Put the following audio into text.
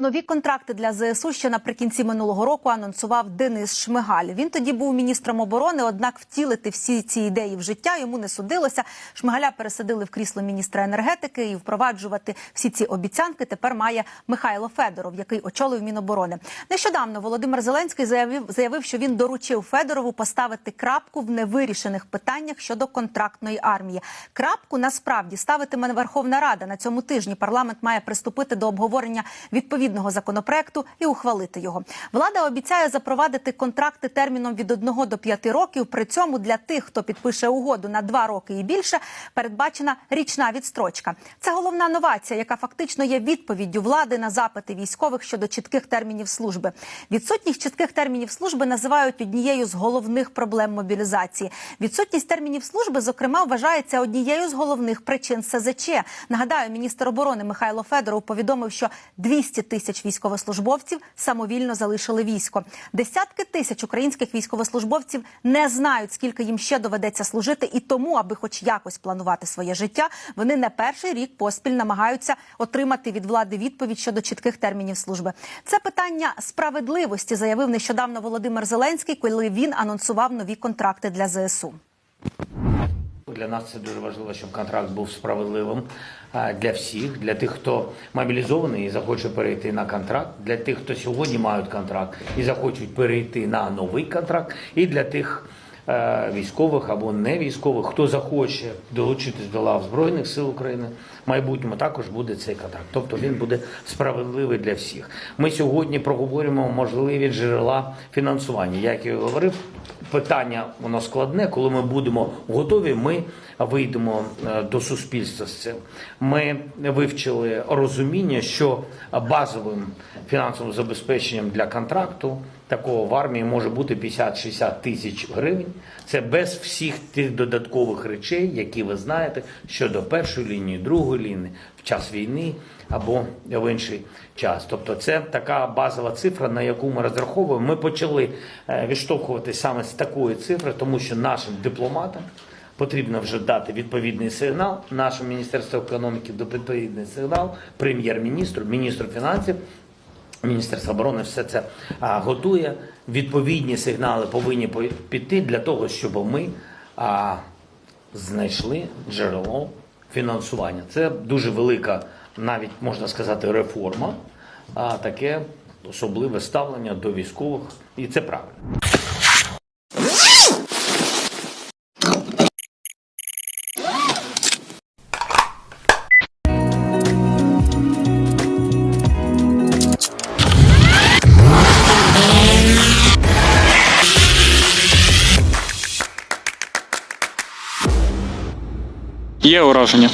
Нові контракти для ЗСУ ще наприкінці минулого року анонсував Денис Шмигаль. Він тоді був міністром оборони. Однак втілити всі ці ідеї в життя йому не судилося. Шмигаля пересадили в крісло міністра енергетики і впроваджувати всі ці обіцянки тепер має Михайло Федоров, який очолив Міноборони. Нещодавно Володимир Зеленський заявив, заявив, що він доручив Федорову поставити крапку в невирішених питаннях щодо контрактної армії. Крапку насправді ставитиме Верховна Рада на цьому тижні. Парламент має приступити до обговорення відповідного законопроекту і ухвалити його. Влада обіцяє запровадити контракти терміном від 1 до 5 років. При цьому для тих, хто підпише угоду на 2 роки і більше, передбачена річна відстрочка. Це головна новація, яка фактично є відповіддю влади на запити військових щодо чітких термінів служби. Відсутність чітких термінів служби називають однією з головних проблем мобілізації. Відсутність термінів служби, зокрема, вважається однією з головних причин СЗЧ. Нагадаю, міністр оборони Михайло Федоров повідомив, що 200 тисяч військовослужбовців самовільно залишили військо. Десятки тисяч українських військовослужбовців не знають, скільки їм ще доведеться служити, і тому, аби хоч якось планувати своє життя, вони не перший рік поспіль намагаються отримати від влади відповідь щодо чітких термінів служби. Це питання справедливості, заявив нещодавно Володимир Зеленський, коли він анонсував нові контракти для ЗСУ. Для нас це дуже важливо, щоб контракт був справедливим для всіх, для тих, хто мобілізований і захоче перейти на контракт, для тих, хто сьогодні мають контракт і захочуть перейти на новий контракт, і для тих військових або не військових, хто захоче долучитись до лав Збройних сил України. В майбутньому також буде цей контракт. Тобто він буде справедливий для всіх. Ми сьогодні проговорюємо можливі джерела фінансування. Як я говорив, питання воно складне. Коли ми будемо готові, ми вийдемо е, до суспільства з цим. Ми вивчили розуміння, що базовим фінансовим забезпеченням для контракту такого в армії може бути 50-60 тисяч гривень. Це без всіх тих додаткових речей, які ви знаєте, щодо першої лінії, другої лінії, в час війни або в інший час. Тобто, це така базова цифра, на яку ми розраховуємо. Ми почали е, відштовхуватися саме з такої цифри, тому що нашим дипломатам. Потрібно вже дати відповідний сигнал нашому міністерству економіки до відповідний сигнал прем'єр-міністру, міністру фінансів. Міністерство оборони все це готує. Відповідні сигнали повинні по- піти для того, щоб ми знайшли джерело фінансування. Це дуже велика, навіть можна сказати, реформа, а таке особливе ставлення до військових, і це правильно. Є ураження.